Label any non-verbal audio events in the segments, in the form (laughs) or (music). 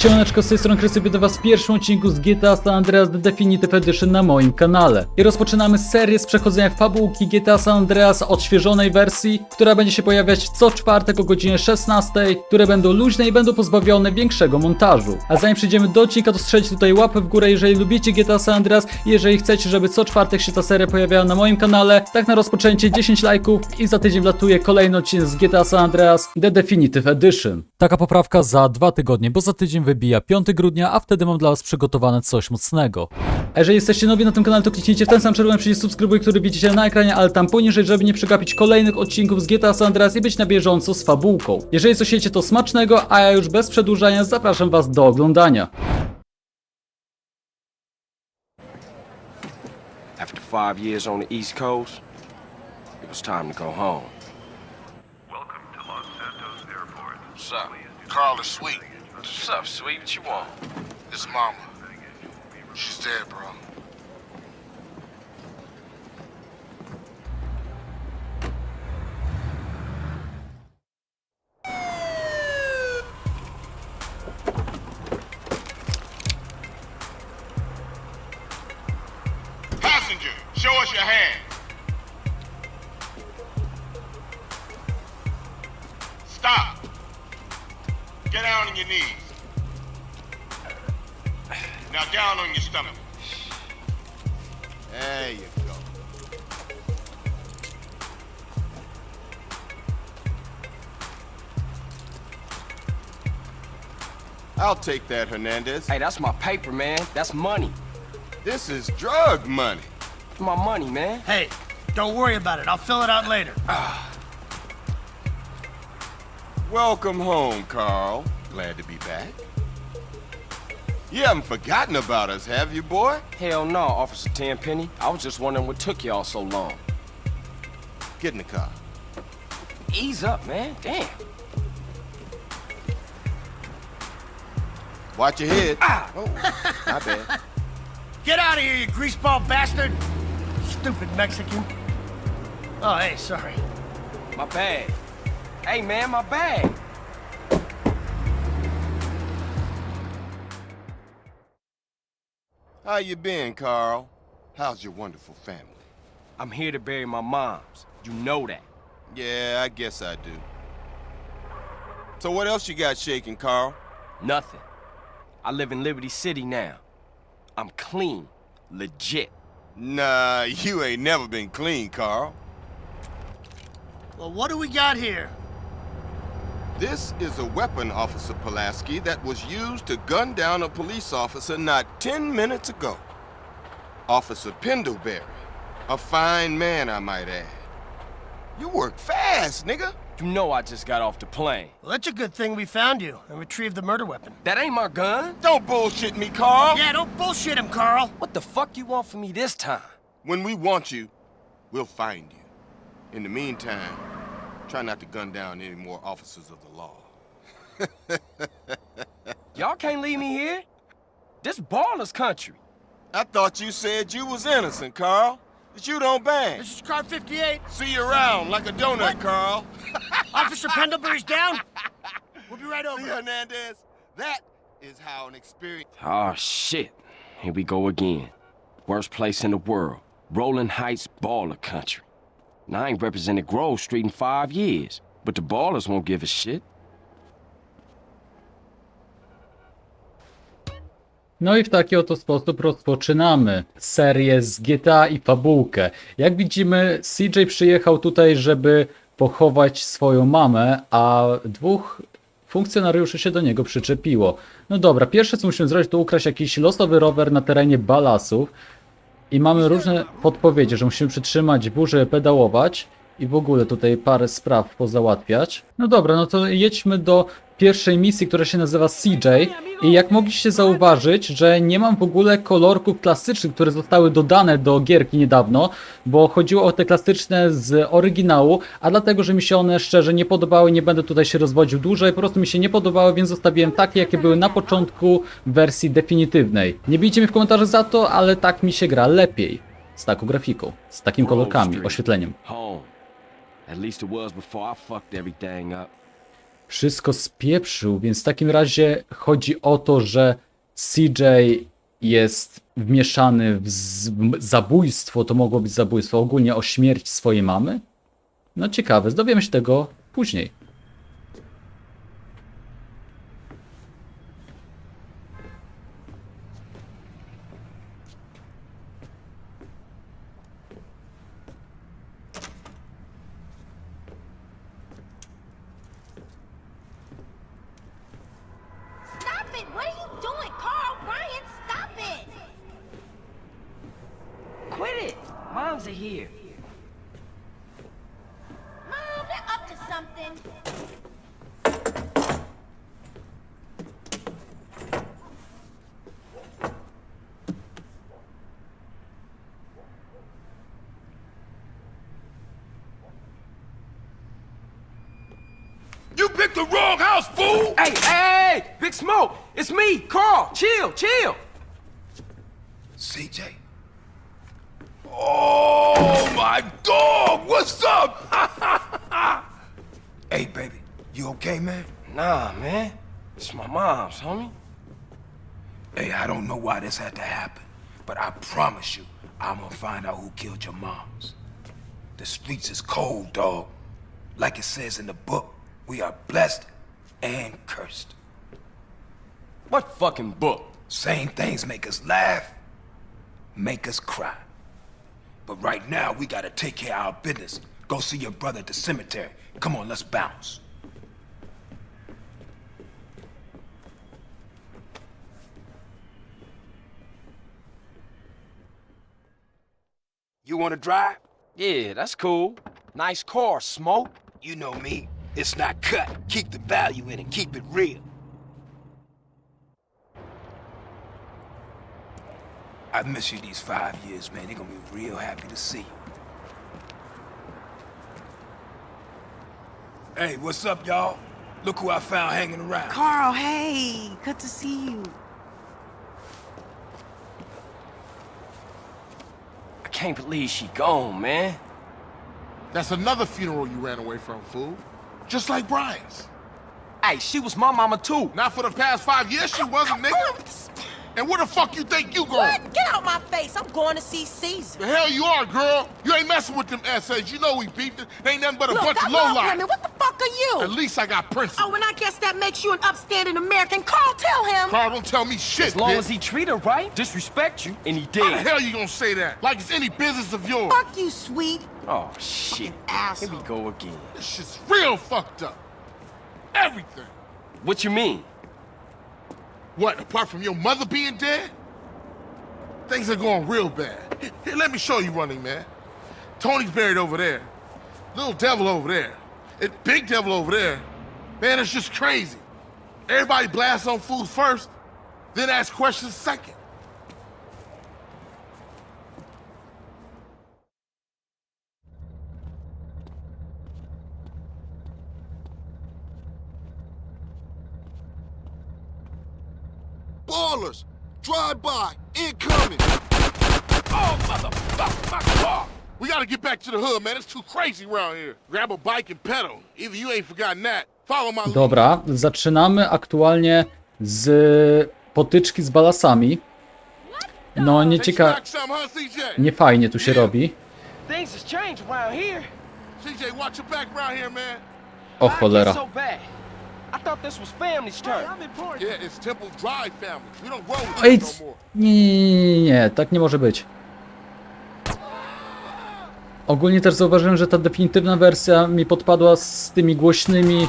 Siemaneczko, z tej strony Krysy, witam was w pierwszym odcinku z GTA San Andreas The Definitive Edition na moim kanale. I rozpoczynamy serię z przechodzenia fabułki GTA San Andreas odświeżonej wersji, która będzie się pojawiać co czwartek o godzinie 16, które będą luźne i będą pozbawione większego montażu. A zanim przejdziemy do odcinka, to strzelcie tutaj łapę w górę, jeżeli lubicie GTA San Andreas i jeżeli chcecie, żeby co czwartek się ta seria pojawiała na moim kanale. Tak na rozpoczęcie 10 lajków i za tydzień wlatuje kolejny odcinek z GTA San Andreas The Definitive Edition. Taka poprawka za dwa tygodnie, bo za tydzień wybija 5 grudnia, a wtedy mam dla was przygotowane coś mocnego. A jeżeli jesteście nowi na tym kanale, to kliknijcie w ten sam czerwony przycisk subskrybuj, który widzicie na ekranie, ale tam poniżej, żeby nie przegapić kolejnych odcinków z GTA San Andreas i być na bieżąco z fabułką. Jeżeli coś jecie, to smacznego, a ja już bez przedłużania zapraszam was do oglądania. After five years on the East Coast, it was time to go home. Welcome to Los Santos Airport. What's up? Carl is sweet. What's up, sweet? What you want? His mama. She's dead, bro. Now down on your stomach. There you go. I'll take that, Hernandez. Hey, that's my paper, man. That's money. This is drug money. My money, man. Hey, don't worry about it. I'll fill it out later. Ah. Welcome home, Carl. Glad to be back. You haven't forgotten about us, have you, boy? Hell no, Officer Tenpenny. I was just wondering what took y'all so long. Get in the car. Ease up, man. Damn. Watch your head. Ah! Oh, my bad. (laughs) Get out of here, you greaseball bastard! Stupid Mexican. Oh, hey, sorry. My bag. Hey, man, my bag. How you been, Carl? How's your wonderful family? I'm here to bury my moms. You know that. Yeah, I guess I do. So what else you got shaking, Carl? Nothing. I live in Liberty City now. I'm clean. Legit. Nah, you ain't never been clean, Carl. Well, what do we got here? This is a weapon, Officer Pulaski, that was used to gun down a police officer not 10 minutes ago. Officer Pendlebury. A fine man, I might add. You work fast, nigga. You know I just got off the plane. Well, that's a good thing we found you and retrieved the murder weapon. That ain't my gun. Don't bullshit me, Carl. Yeah, don't bullshit him, Carl. What the fuck you want from me this time? When we want you, we'll find you. In the meantime, try not to gun down any more officers of the law. (laughs) Y'all can't leave me here. This baller's country. I thought you said you was innocent, Carl. That you don't bang. This is car 58. See you around like a donut, What? Carl. (laughs) Officer Pendlebury's down. We'll be right See, over. Hernandez, that is how an experience. Oh shit. Here we go again. Worst place in the world. Rolling Heights baller country. Now I ain't represented Grove Street in five years, but the ballers won't give a shit. No i w taki oto sposób rozpoczynamy serię z GTA i fabułkę. Jak widzimy, CJ przyjechał tutaj, żeby pochować swoją mamę, a dwóch funkcjonariuszy się do niego przyczepiło. No dobra, pierwsze co musimy zrobić to ukraść jakiś losowy rower na terenie Balasów. I mamy różne podpowiedzi, że musimy przytrzymać burzę, pedałować i w ogóle tutaj parę spraw pozałatwiać. No dobra, no to jedźmy do pierwszej misji, która się nazywa CJ. I jak mogliście zauważyć, że nie mam w ogóle kolorków klasycznych, które zostały dodane do gierki niedawno, bo chodziło o te klasyczne z oryginału, a dlatego, że mi się one szczerze nie podobały, nie będę tutaj się rozwodził dłużej, po prostu mi się nie podobały, więc zostawiłem takie, jakie były na początku wersji definitywnej. Nie bijcie mnie w komentarzach za to, ale tak mi się gra lepiej. Z taką grafiką, z Grove kolorkami, oświetleniem. At least it was before I fucked everything up. Wszystko spieprzył, więc w takim razie chodzi o to, że CJ jest wmieszany w zabójstwo, to mogło być zabójstwo, ogólnie o śmierć swojej mamy? No ciekawe, dowiemy się tego później. The wrong house, fool! Hey, hey, hey! Big Smoke! It's me, Carl! Chill, chill! CJ? Oh, my dog! What's up? (laughs) Hey, baby, you okay, man? Nah, man. It's my mom's, homie. Hey, I don't know why this had to happen, but I promise you, I'm gonna find out who killed your moms. The streets is cold, dog. Like it says in the book, we are blessed and cursed. What fucking book? Same things make us laugh, make us cry. But right now, we gotta take care of our business. Go see your brother at the cemetery. Come on, let's bounce. You wanna drive? Yeah, that's cool. Nice car, Smoke. You know me. It's not cut. Keep the value in and keep it real. I've missed you these five years, man. They're gonna be real happy to see you. Hey, what's up, y'all? Look who I found hanging around. Carl, hey, good to see you. I can't believe she gone, man. That's another funeral you ran away from, fool. Just like Brian's. Hey, she was my mama too. Not for the past five years, she wasn't, nigga. Oh, And where the fuck you think you going? What? Get out my face. I'm going to see Caesar. The hell you are, girl. You ain't messing with them essays. You know we beefed it. They ain't nothing but a Look, bunch I of love lowlife. women. What the fuck are you? At least I got principles. Oh, and I guess that makes you an upstanding American. Carl, tell him. Carl, don't tell me shit, As long bitch. as he treat her right, disrespect you, and he How the hell you gonna say that? Like it's any business of yours. Fuck you, sweet. Oh, shit. Here we go again. This shit's real fucked up. Everything. What you mean? What, apart from your mother being dead? Things are going real bad. Here, let me show you running, man. Tony's buried over there. Little devil over there. Big devil over there. Man, it's just crazy. Everybody blasts on food first, then ask questions second. Ballers, drive by, incoming. Oh, motherfucker, my car. We gotta get back to the hood, man. It's too crazy around here. Grab a bike and pedal. Either you ain't forgotten that. Follow my lead. Dobra, zaczynamy aktualnie z potyczki z balasami. No nie ciekawe, nie fajnie tu się robi. Things has changed around here. CJ, watch your back around here, man. O cholera. I thought this was family's turn. Yeah, it's Temple Drive family. We don't roll with Ej, them c- no more. nie, nie, nie, nie, tak nie może być. Ogólnie też zauważyłem, że ta definitywna wersja mi podpadła z tymi głośnymi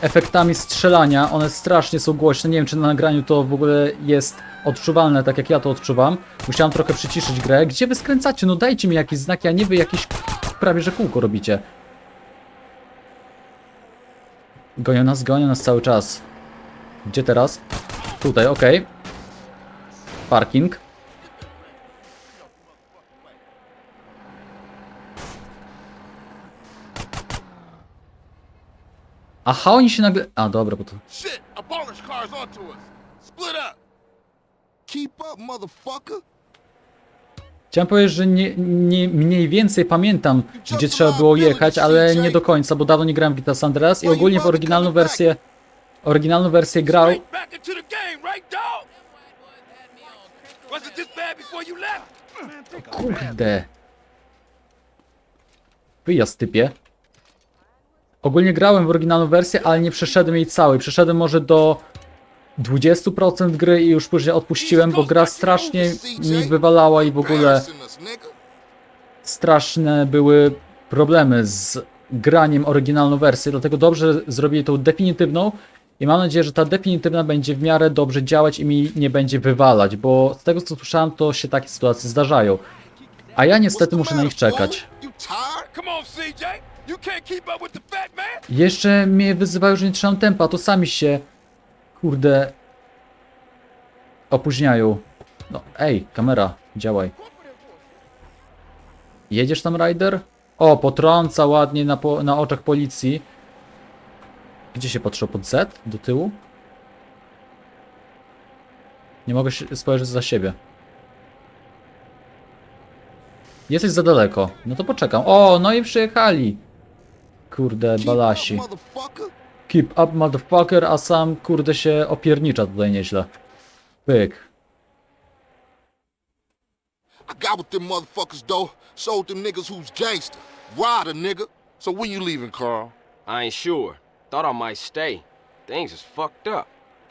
efektami strzelania. One strasznie są głośne. Nie wiem, czy na nagraniu to w ogóle jest odczuwalne, tak jak ja to odczuwam. Musiałem trochę przyciszyć grę. Gdzie wy skręcacie? No dajcie mi jakieś znaki, a nie wy jakieś prawie że kółko robicie. Gonią nas, gonią nas cały czas. Gdzie teraz? Tutaj, okej. Parking. Aha, oni się nagle... A, dobra, bo to... Shit, a car's onto us. Split up. Keep up, motherfucker. Chciałem powiedzieć, że nie, nie, mniej więcej pamiętam, gdzie trzeba było jechać, ale nie do końca, bo dawno nie grałem w GTA San Andreas i ogólnie w oryginalną wersję oryginalną wersję grał? Kurde. Wyjazd typie. Ogólnie grałem w oryginalną wersję, ale nie przeszedłem jej całej. Przeszedłem może do 20% gry i już później odpuściłem, bo gra strasznie mi wywalała i w ogóle straszne były problemy z graniem oryginalną wersję, dlatego dobrze zrobili tą definitywną i mam nadzieję, że ta definitywna będzie w miarę dobrze działać i mi nie będzie wywalać, bo z tego co słyszałem, to się takie sytuacje zdarzają. A ja niestety muszę na nich czekać. Jeszcze mnie wyzywają, że nie trzymam tempa, to sami się, kurde, opóźniają. No, ej, kamera, działaj. Jedziesz tam, Rider? O, potrąca ładnie na, po, na oczach policji. Gdzie się patrzył? Pod Z? Do tyłu? Nie mogę spojrzeć za siebie. Jesteś za daleko. No to poczekam. O, no i przyjechali. Kurde, balasi. Up, motherfucker. Keep up, motherfucker, a sam kurde się opiernicza tutaj nieźle. Pyk. I got with them motherfuckers, though. Showed them niggas who's gangster. Rider, nigga. So when you leaving, Carl? I ain't sure. Thought I might stay. Things is fucked up.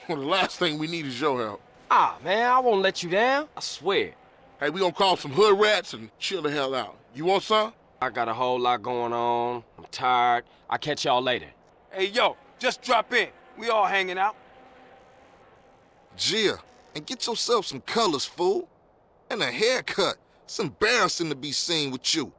Well, (laughs) the last thing we need is your help. Ah, man, I won't let you down. I swear. Hey, we gonna call some hood rats and chill the hell out. You want some? I got a whole lot going on. I'm tired. I'll catch y'all later. Hey, yo, just drop in. We all hanging out. Gia, and get yourself some colors, fool. And a haircut. It's embarrassing to be seen with you.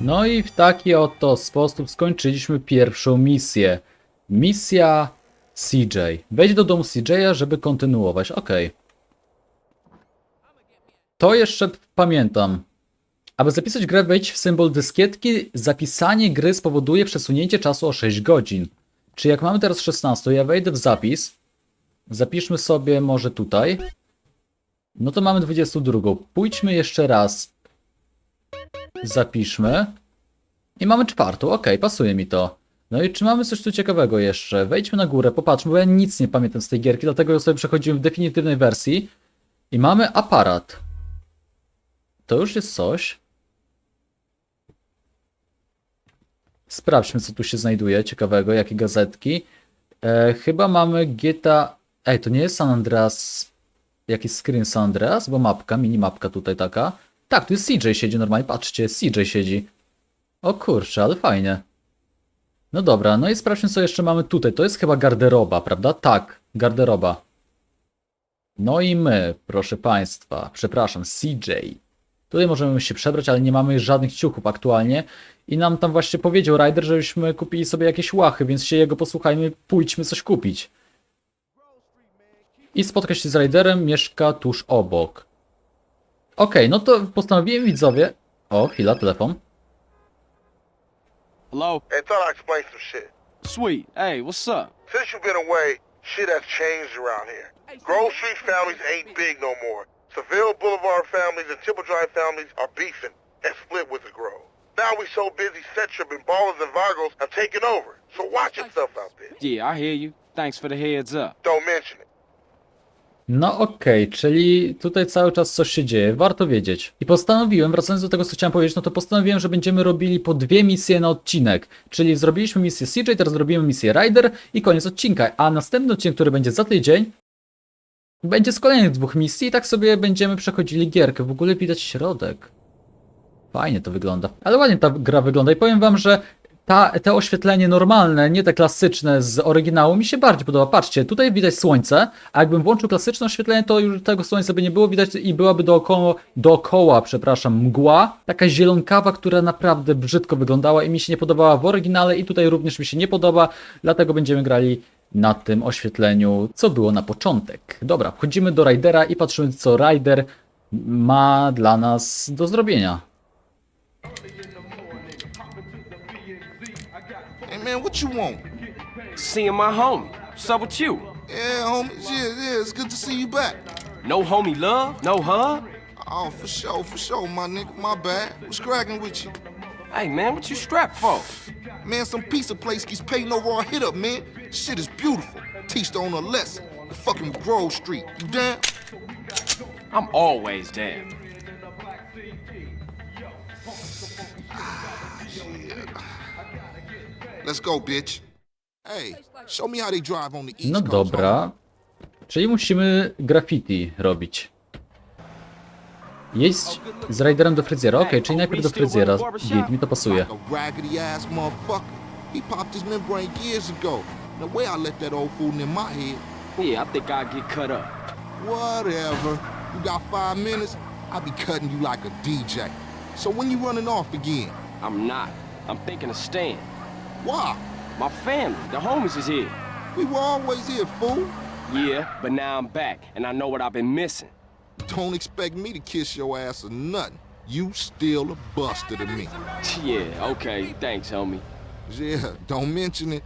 No i w taki oto sposób skończyliśmy pierwszą misję. Misja CJ. Wejdź do domu CJ'a, żeby kontynuować. Okej. To jeszcze pamiętam. Aby zapisać grę, wejdź w symbol dyskietki. Zapisanie gry spowoduje przesunięcie czasu o 6 godzin. Czyli jak mamy teraz 16, ja wejdę w zapis. Zapiszmy sobie może tutaj. No to mamy 22. Pójdźmy jeszcze raz Zapiszmy. I mamy czwartą, ok, pasuje mi to. No i czy mamy coś tu ciekawego jeszcze? Wejdźmy na górę, popatrzmy, bo ja nic nie pamiętam z tej gierki, dlatego ją sobie przechodziłem w definitywnej wersji. I mamy aparat. To już jest coś. Sprawdźmy, co tu się znajduje ciekawego, jakie gazetki. E, chyba mamy GTA... Ej, to nie jest San Andreas... Jakiś screen San Andreas? Bo mapka, minimapka tutaj taka. Tak, tu jest CJ siedzi normalnie, patrzcie, CJ siedzi. O kurczę, ale fajnie. No dobra, no i sprawdźmy co jeszcze mamy tutaj. To jest chyba garderoba, prawda? Tak, garderoba. No i my, proszę państwa, przepraszam, CJ. Tutaj możemy się przebrać, ale nie mamy żadnych ciuchów aktualnie. I nam tam właśnie powiedział Ryder, żebyśmy kupili sobie jakieś łachy, więc się jego posłuchajmy, pójdźmy coś kupić. I spotkać się z Ryderem, mieszka tuż obok. Okej, no to postanowiłem widzowie... O, chwila, telefon. Hello? Hey, thought I'd explain some shit. Sweet. Hey, what's up? Since you've been away, shit has changed around here. Grove Street families ain't big no more. Seville Boulevard families and Temple Drive families are beefing and split with the Grove. Now we so busy, Centrip and Ballers and Vargos have taken over. So watch yourself out there. Yeah, I hear you. Thanks for the heads up. Don't mention it. No okej, czyli tutaj cały czas coś się dzieje, warto wiedzieć. I postanowiłem, wracając do tego co chciałem powiedzieć, no to postanowiłem, że będziemy robili po dwie misje na odcinek. Czyli zrobiliśmy misję CJ, teraz zrobimy misję Rider i koniec odcinka. A następny odcinek, który będzie za tydzień, będzie z kolejnych dwóch misji i tak sobie będziemy przechodzili gierkę. W ogóle widać środek. Fajnie to wygląda. Ale ładnie ta gra wygląda i powiem wam, że ta, te oświetlenie normalne, nie te klasyczne z oryginału mi się bardziej podoba. Patrzcie, tutaj widać słońce, a jakbym włączył klasyczne oświetlenie, to już tego słońca by nie było widać i byłaby dookoła, dookoła przepraszam, mgła. Taka zielonkawa, która naprawdę brzydko wyglądała i mi się nie podobała w oryginale i tutaj również mi się nie podoba, dlatego będziemy grali na tym oświetleniu, co było na początek. Dobra, wchodzimy do Ridera i patrzymy, co Rider ma dla nas do zrobienia. Man, what you want? Seeing my homie. What's up with you? Yeah, homie. Yeah, yeah, it's good to see you back. No homie love? No hug? Oh, for sure, for sure, my nigga. My bad. What's cracking with you? Hey man, what you strapped for? Man, some pizza place keeps paying over our hit up, man. Shit is beautiful. Teach the owner a lesson. The fucking Grove Street. You down? I'm always down. Let's go, bitch. Hey, show me how they drive on the East No Coast. dobra. Czyli musimy graffiti robić. Jeść z Riderem do fryzjera. Okej, czyli najpierw do fryzjera. Git, mi to pasuje. Like a raggedy ass motherfucker. He popped his membrane years ago. The way I let that old fool in my head. Yeah, I think I'll get cut up. Whatever. You got five minutes? I'll be cutting you like a DJ. So when you running off again? I'm not. I'm thinking of staying. Why? My family, the homies is here. We were always here, fool. Yeah, but now I'm back, and I know what I've been missing. Don't expect me to kiss your ass or nothing. You still a buster to me. Yeah, okay, thanks, homie. Yeah, don't mention it.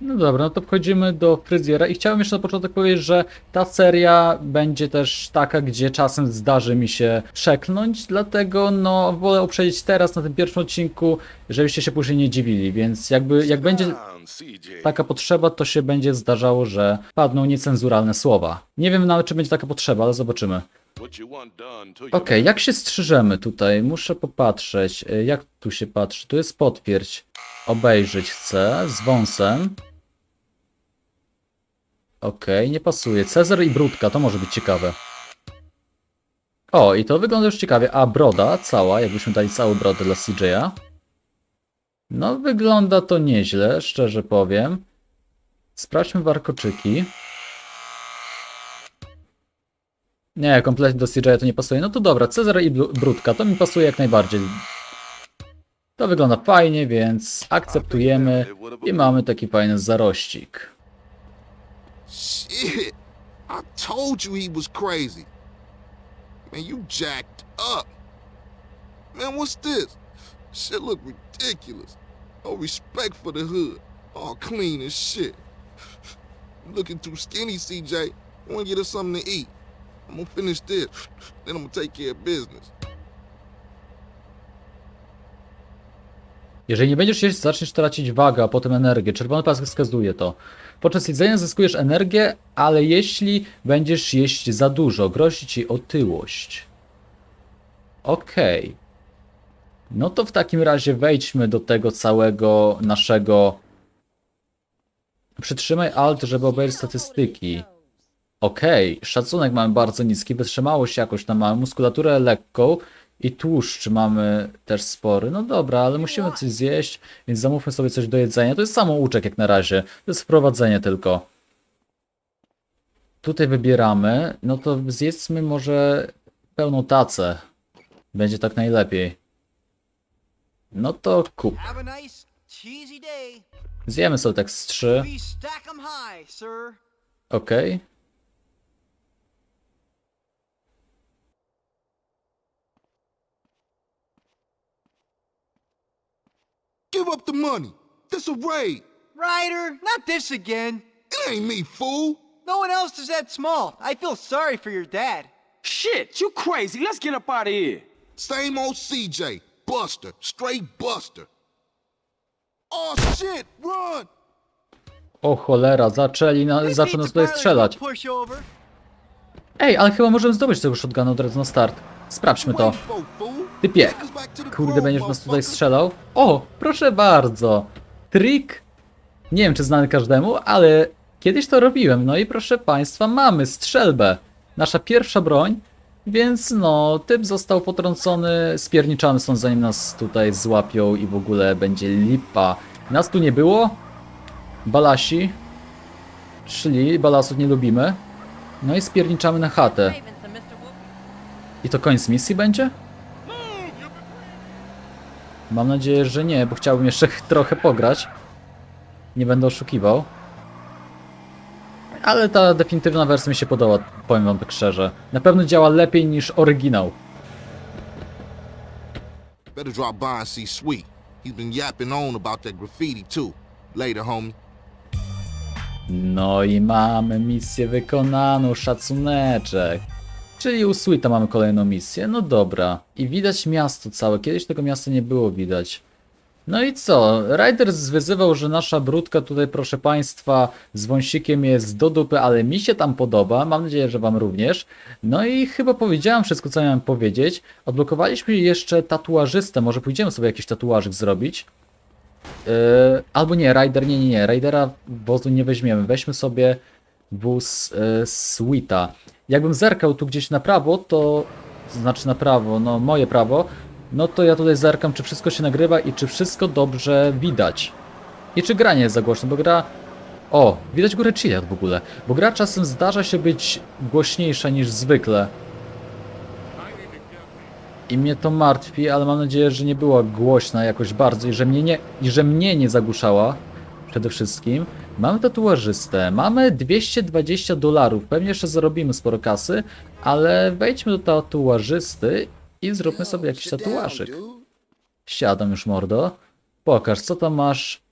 No dobra, no to wchodzimy do fryzjera i chciałem jeszcze na początek powiedzieć, że ta seria będzie też taka, gdzie czasem zdarzy mi się przeklnąć, dlatego no wolę uprzedzić teraz na tym pierwszym odcinku, żebyście się później nie dziwili, więc jakby jak będzie taka potrzeba, to się będzie zdarzało, że padną niecenzuralne słowa. Nie wiem nawet, czy będzie taka potrzeba, ale zobaczymy. Okej, jak się strzyżemy tutaj? Muszę popatrzeć. Y, Jak tu się patrzy? Tu jest potwierdź. Obejrzeć chcę z wąsem. Okej, nie pasuje. Cezar i brudka, to może być ciekawe. O, i to wygląda już ciekawie. A broda cała, jakbyśmy dali całą brodę dla CJ'a. No, wygląda to nieźle, szczerze powiem. Sprawdźmy warkoczyki. Nie, kompletnie do CJ'a to nie pasuje. No to dobra, Cezar i Bru- Brudka, to mi pasuje jak najbardziej. To wygląda fajnie, więc akceptujemy i mamy taki fajny zarościk. Shit. I told you he was crazy. Man, you jacked up. Man, what's this? Shit look ridiculous. No respect for the hood. All clean as shit. Looking too skinny, CJ. I want to get us something to eat. I'm gonna finish this, then I'm gonna take care of business. Jeżeli nie będziesz jeść, zaczniesz tracić wagę, a potem energię. Czerwony pas wskazuje to. Podczas jedzenia zyskujesz energię, ale jeśli będziesz jeść za dużo, grozi ci otyłość. Okej. No to w takim razie wejdźmy do tego całego naszego... Przytrzymaj Alt, żeby obejrzeć statystyki. Okej, szacunek mamy bardzo niski, wytrzymałość jakoś tam mamy, muskulaturę lekką i tłuszcz mamy też spory. No dobra, ale musimy coś zjeść, więc zamówmy sobie coś do jedzenia. To jest samouczek jak na razie, to jest wprowadzenie tylko. Tutaj wybieramy, no to zjedzmy może pełną tacę. Będzie tak najlepiej. No to kup. Zjemy sobie tak z trzy. We stack Give up the money. This a raid. Ryder, not this again. It ain't me, fool. No one else is that small. I feel sorry for your dad. Shit, you crazy. Let's get up out of here. Same old CJ. Buster. Straight Buster. Oh shit, run! O cholera, zaczęli na, This zaczną beats nas tutaj a barrel strzelać. Pushover. Ej, ale chyba możemy zdobyć tego shotguna od razu na start. Sprawdźmy to. Typie, kurde, będziesz nas tutaj strzelał? O, proszę bardzo. Trik. Nie wiem, czy znany każdemu, ale kiedyś to robiłem. No i proszę państwa, mamy strzelbę. Nasza pierwsza broń. Więc no, typ został potrącony, spierniczany są zanim nas tutaj złapią i w ogóle będzie lipa. Nas tu nie było. Balasi. Szli, balasów nie lubimy. No i spierniczamy na chatę. I to koniec misji będzie? Mam nadzieję, że nie, bo chciałbym jeszcze (laughs) trochę pograć. Nie będę oszukiwał. Ale ta definitywna wersja mi się podoba, powiem wam tak szczerze. Na pewno działa lepiej niż oryginał. Better drop by and see Sweet. He's been yapping on about that graffiti too. Later, homie. No i mamy misję wykonaną, szacuneczek. Czyli u Sweeta mamy kolejną misję, no dobra. I widać miasto całe, kiedyś tego miasta nie było widać. No i co? Riders wyzywał, że nasza brudka tutaj, proszę państwa, z wąsikiem jest do dupy, ale mi się tam podoba, mam nadzieję, że wam również. No i chyba powiedziałem wszystko, co miałem powiedzieć. Odblokowaliśmy jeszcze tatuażystę, może pójdziemy sobie jakiś tatuażyk zrobić. Yy, albo nie, Rider, nie, nie, nie, Ridera wozu nie weźmiemy, weźmy sobie wóz yy, Sweeta. Jakbym zerkał tu gdzieś na prawo, to znaczy na prawo, no moje prawo, no to ja tutaj zerkam, czy wszystko się nagrywa i czy wszystko dobrze widać. I czy gra nie jest za głośno, bo gra... O, widać górę Chiliad w ogóle, bo gra czasem zdarza się być głośniejsza niż zwykle. I mnie to martwi, ale mam nadzieję, że nie była głośna jakoś bardzo i że mnie nie, i że mnie nie zagłuszała przede wszystkim. Mamy tatuażystę, mamy 220 dolarów, pewnie jeszcze zarobimy sporo kasy, ale wejdźmy do tatuażysty i zróbmy sobie jakiś tatuażyk. Siadam już mordo. Pokaż, co tam masz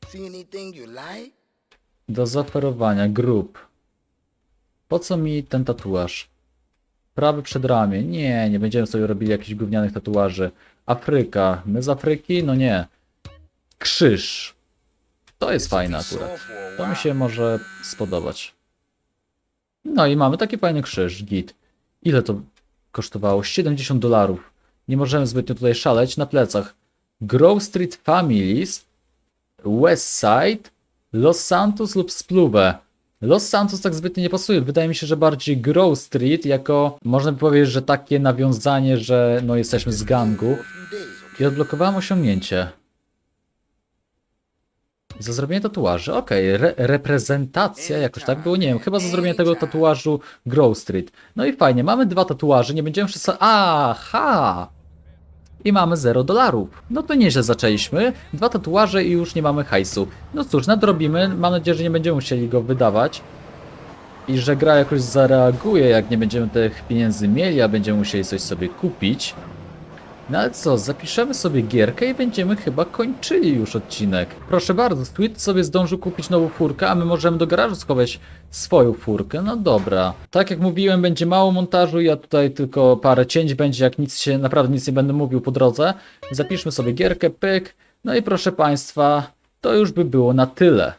do zaoferowania, grup. Po co mi ten tatuaż? Prawy przedramię. Nie, nie będziemy sobie robili jakichś gównianych tatuaży. Afryka. My z Afryki? No nie. Krzyż. To jest fajne akurat. To mi się może spodobać. No i mamy taki fajny krzyż, git. Ile to kosztowało? 70 dolarów. Nie możemy zbytnio tutaj szaleć. Na plecach. Grove Street Families, West Side, Los Santos lub Spluwe. Los Santos tak zbytnio nie pasuje. Wydaje mi się, że bardziej Grove Street jako, można by powiedzieć, że takie nawiązanie, że no jesteśmy z gangu. I odblokowałem osiągnięcie. Za zrobienie tatuaży, okej, re reprezentacja, jakoś tak było, nie wiem, chyba za zrobienie tego tatuażu Grove Street. No i fajnie, mamy dwa tatuaże, nie będziemy wszyscy... Aha! I mamy 0 dolarów. No to nieźle zaczęliśmy, dwa tatuaże i już nie mamy hajsu. No cóż, nadrobimy, mam nadzieję, że nie będziemy musieli go wydawać. I że gra jakoś zareaguje, jak nie będziemy tych pieniędzy mieli, a będziemy musieli coś sobie kupić. No ale co, zapiszemy sobie gierkę i będziemy chyba kończyli już odcinek. Proszę bardzo, Sweet sobie zdążył kupić nową furkę, a my możemy do garażu schować swoją furkę. No dobra. Tak jak mówiłem, będzie mało montażu, ja tutaj tylko parę cięć będzie, jak nic się, naprawdę nic nie będę mówił po drodze. Zapiszmy sobie gierkę, pyk. No i proszę Państwa, to już by było na tyle.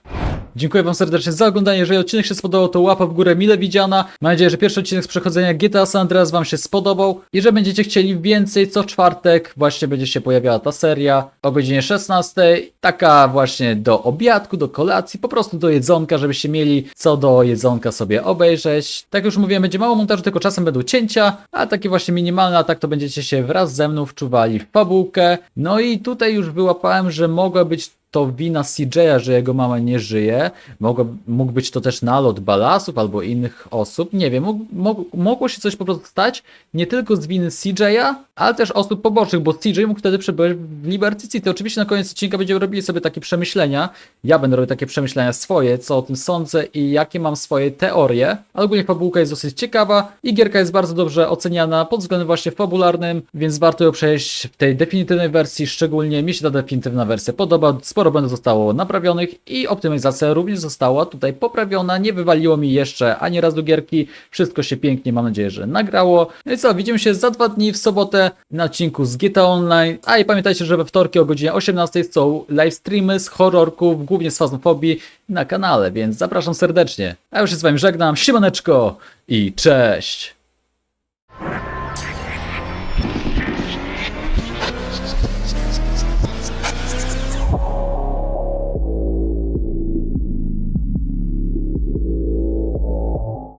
Dziękuję Wam serdecznie za oglądanie. Jeżeli odcinek się spodobał, to łapa w górę mile widziana. Mam nadzieję, że pierwszy odcinek z przechodzenia GTA San Andreas Wam się spodobał i że będziecie chcieli więcej co czwartek. Właśnie będzie się pojawiała ta seria o godzinie 16. Taka właśnie do obiadku, do kolacji, po prostu do jedzonka, żebyście mieli co do jedzonka sobie obejrzeć. Tak jak już mówiłem, będzie mało montażu, tylko czasem będą cięcia, a takie właśnie minimalne, a tak to będziecie się wraz ze mną wczuwali w fabułkę. No i tutaj już wyłapałem, że mogła być to wina CJ'a, że jego mama nie żyje. Mogło, mógł być to też nalot balasów albo innych osób. Nie wiem, mógł, mógł, mogło się coś po prostu stać nie tylko z winy CJ'a, ale też osób pobocznych, bo CJ mógł wtedy przebywać w Liberty City. Oczywiście na koniec odcinka będziemy robili sobie takie przemyślenia. Ja będę robił takie przemyślenia swoje, co o tym sądzę i jakie mam swoje teorie. Ale ogólnie fabułka jest dosyć ciekawa i gierka jest bardzo dobrze oceniana pod względem właśnie fabularnym, więc warto ją przejść w tej definitywnej wersji, szczególnie mi się ta definitywna wersja podoba. Sporo będę zostało naprawionych i optymalizacja również została tutaj poprawiona. Nie wywaliło mi jeszcze ani razu gierki. Wszystko się pięknie, mam nadzieję, że nagrało. No i co, widzimy się za dwa dni w sobotę na odcinku z GTA Online. A i pamiętajcie, że we wtorki o godzinie 18 są live streamy z horrorków, głównie z fazmofobii na kanale, więc zapraszam serdecznie. A już się z wami żegnam, siemaneczko i cześć!